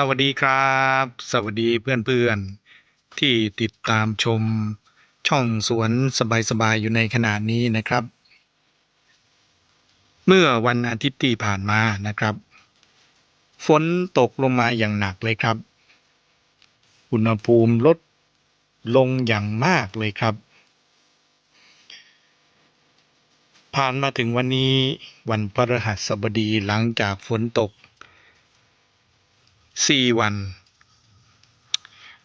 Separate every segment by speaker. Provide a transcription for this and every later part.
Speaker 1: สวัสดีครับ สวัสดีเพื่อนๆ ที่ติดตามชมช่องสวนสบายๆ อยู่ในขณะนี้นะครับ เมื่อวันอาทิตย์ที่ผ่านมานะครับ ฝนตกลงมาอย่างหนักเลยครับ อุณหภูมิลดลงอย่างมากเลยครับ ผ่านมาถึงวันนี้วันพฤหัสบดีหลังจากฝนตก สี่วัน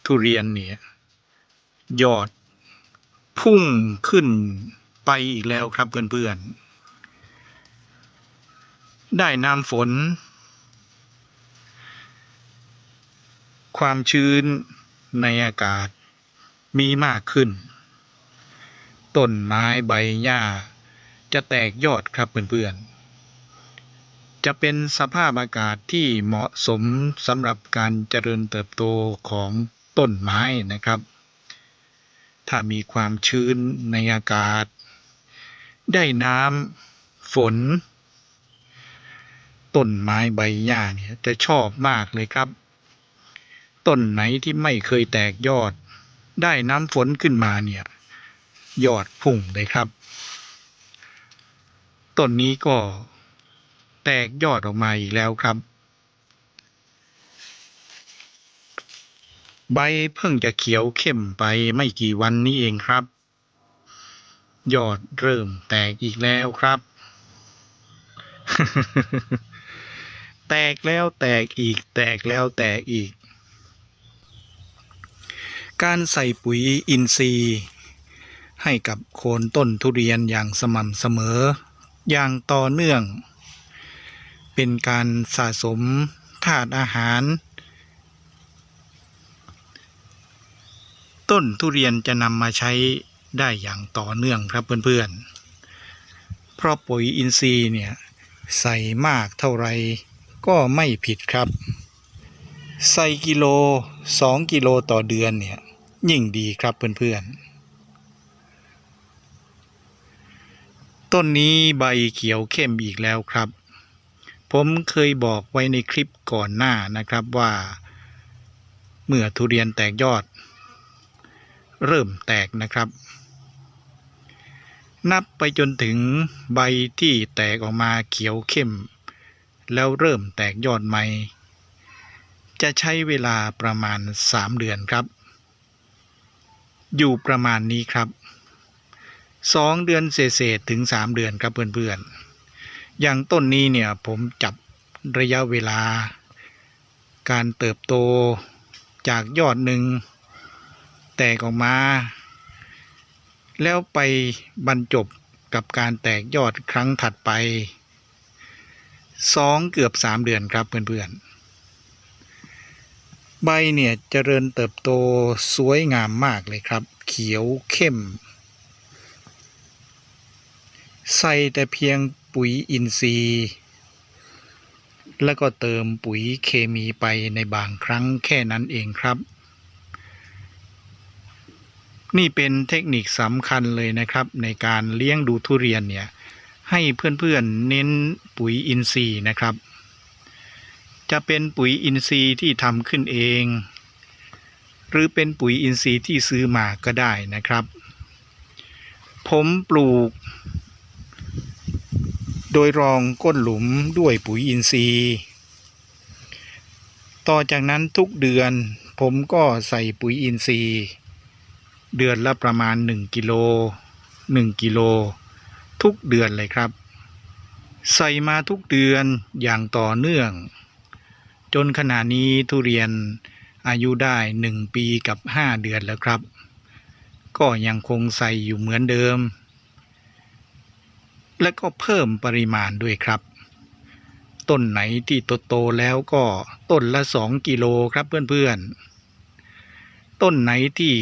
Speaker 1: ทุเรียนเนี่ยยอดพุ่งขึ้นไปอีกแล้วครับเพื่อนๆ ได้น้ำฝน ความชื้นในอากาศมีมากขึ้น ต้นไม้ใบหญ้าจะแตกยอดครับเพื่อนๆ จะเป็นสภาพอากาศที่เหมาะสมสำหรับการเจริญเติบโตของต้นไม้นะครับ ถ้ามีความชื้นในอากาศ ได้น้ำฝน ต้นไม้ใบหญ้าเนี่ยจะชอบมากเลยครับ ต้นไหนที่ไม่เคยแตกยอด ได้น้ำฝนขึ้นมาเนี่ยยอดพุ่งเลยครับ ต้นนี้ก็ แตกยอดออกมาอีกแล้วครับ ใบเพิ่งจะเขียวเข้มไปไม่กี่วันนี้เองครับ ยอดเริ่มแตกอีกแล้วครับ แตกแล้วแตกอีกแตกแล้วแตกอีก การใส่ปุ๋ยอินทรีย์ให้กับโคนต้นทุเรียนอย่างสม่ำเสมอ อย่างต่อเนื่อง เป็นการสะสมธาตุอาหาร ต้นทุเรียนจะนำมาใช้ได้อย่างต่อเนื่องครับเพื่อนๆ เพราะปุ๋ยอินทรีย์เนี่ยใส่มากเท่าไรก็ไม่ผิดครับ ใส่กิโลสองกิโลต่อเดือนเนี่ยยิ่งดีครับเพื่อนๆ ต้นนี้ใบเขียวเข้มอีกแล้วครับ ผมเคยบอกไว้ในคลิปก่อนหน้านะครับว่า เมื่อทุเรียนแตกยอด เริ่มแตกนะครับ นับไปจนถึงใบที่แตกออกมาเขียวเข้ม แล้วเริ่มแตกยอดใหม่ จะใช้เวลาประมาณ 3 เดือนครับ อยู่ประมาณนี้ครับ 2 เดือนเศษถึง 3 เดือนครับเพื่อนๆ อย่างต้นนี้เนี่ยผมจับระยะเวลา การเติบโตจากยอดหนึ่ง แตกออกมา แล้วไปบรรจบกับการแตกยอดครั้งถัดไปสองเกือบสามเดือนครับเพื่อนๆ ใบเนี่ยเจริญเติบโตสวยงามมากเลยครับ เขียวเข้ม ใส่แต่เพียง ปุ๋ยอินทรีย์ แล้วก็เติมปุ๋ยเคมีไปในบางครั้งแค่นั้นเองครับ นี่เป็นเทคนิคสำคัญเลยนะครับ ในการเลี้ยงดูทุเรียนเนี่ยให้เพื่อนๆเน้นปุ๋ยอินทรีย์นะครับ จะเป็นปุ๋ยอินทรีย์ที่ทำขึ้นเอง หรือเป็นปุ๋ยอินทรีย์ที่ซื้อมาก็ได้นะครับ ผมปลูก โดยรองก้นหลุมด้วยปุ๋ยอินทรีย์ ต่อจากนั้นทุกเดือนผมก็ใส่ปุ๋ยอินทรีย์ เดือนละประมาณ 1 กิโล 1 กิโล ทุกเดือนเลยครับ ใส่มาทุกเดือนอย่างต่อเนื่อง จนขณะนี้ทุเรียนอายุได้ 1 ปีกับ 5 เดือนแล้วครับ ก็ยังคงใส่อยู่เหมือนเดิม และก็เพิ่มปริมาณด้วยครับ ต้นไหนที่โตๆแล้วก็ต้นละ 2 กิโลครับเพื่อนๆ ต้นไหนที่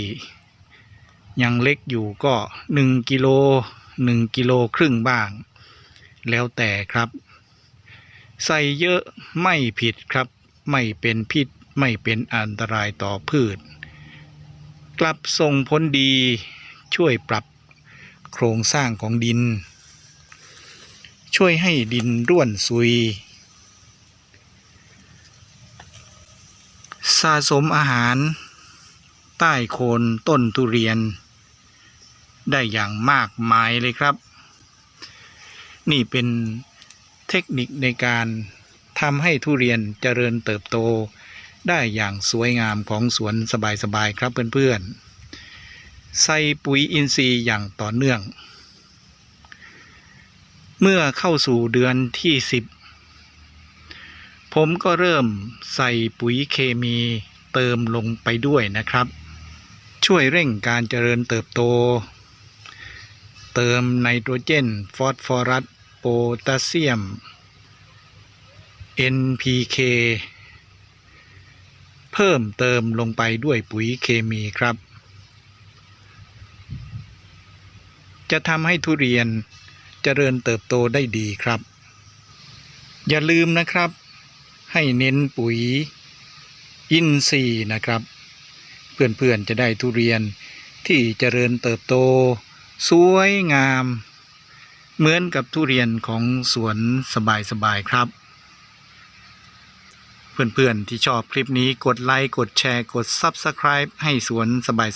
Speaker 1: ยังเล็กอยู่ก็หนึ่งกิโลหนึ่งกิโลครึ่งบ้าง แล้วแต่ครับ ใส่เยอะไม่ผิดครับ ไม่เป็นพิษไม่เป็นอันตรายต่อพืช กลับส่งผลดีช่วยปรับโครงสร้างของดิน ช่วยให้ดินร่วนซุย สะสมอาหาร ใต้โคนต้นทุเรียน ได้อย่างมากมายเลยครับ นี่เป็นเทคนิคในการทำให้ทุเรียนเจริญเติบโตได้อย่างสวยงามของสวนสบายๆครับเพื่อนๆ ใส่ปุ๋ยอินทรีย์อย่างต่อเนื่อง เมื่อเข้าสู่เดือนที่สิบผมก็เริ่มใส่ปุ๋ยเคมีเติมลงไปด้วยนะครับ ช่วยเร่งการเจริญเติบโต เติมไนโตรเจน ฟอสฟอรัส โพแทสเซียม NPK เพิ่มเติมลงไปด้วยปุ๋ยเคมีครับ จะทำให้ทุเรียน เจริญเติบโตได้ดีครับ อย่าลืมนะครับ ให้เน้นปุ๋ยอินทรีย์นะครับ เพื่อนๆจะได้ทุเรียนที่เจริญเติบโต สวยงาม เหมือนกับทุเรียนของสวนสบายๆครับ เพื่อนๆที่ชอบคลิปนี้กดไลค์กดแชร์กด Subscribe ให้สวน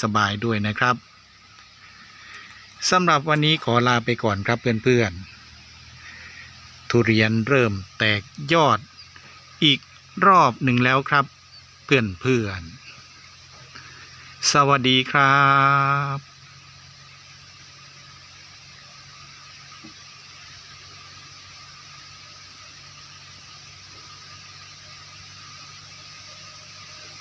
Speaker 1: สบายๆด้วยนะครับ สำหรับวันนี้ขอลาไปก่อนครับเพื่อนๆ ทุเรียนเริ่มแตกยอดอีกรอบหนึ่งแล้วครับ เพื่อนๆ สวัสดีครับ